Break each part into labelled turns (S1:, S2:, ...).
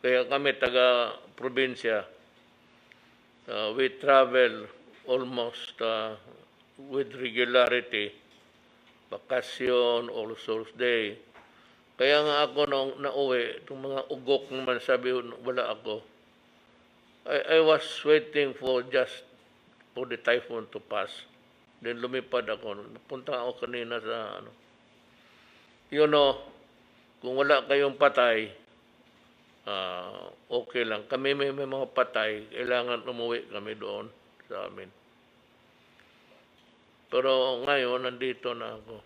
S1: Kaya kami taga probinsya, uh, we travel almost uh, with regularity, vacation, All Souls Day. Kaya nga ako nung nauwi, itong mga ugok naman sabi, wala ako. I, I was waiting for just for the typhoon to pass. Then lumipad ako. Napunta ako kanina sa ano. You know, kung wala kayong patay, ah, okay lang. Kami may, may mga patay, kailangan umuwi kami doon sa amin. Pero ngayon, nandito na ako.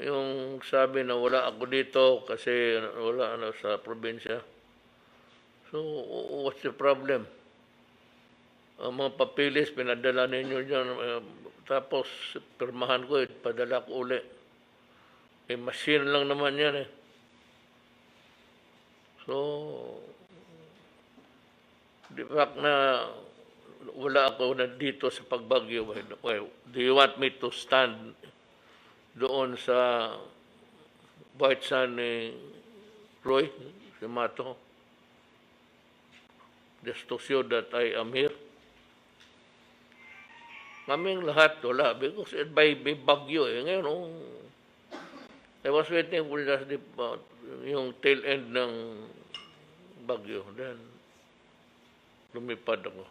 S1: Yung sabi na wala ako dito kasi wala ano sa probinsya. So, what's the problem? Ang mga papilis, pinadala ninyo dyan. eh, tapos, pirmahan ko, eh, padala ko uli. Eh, machine lang naman yan eh. So, the fact na wala ako na dito sa pagbagyo, well, do you want me to stand doon sa White Sun ni Roy, si Mato? Just to show that I am here. Kaming lahat wala because by, by bagyo eh. Ngayon, oh, I was waiting for just the, uh, yung tail end ng bagyo. Then, lumipad ako.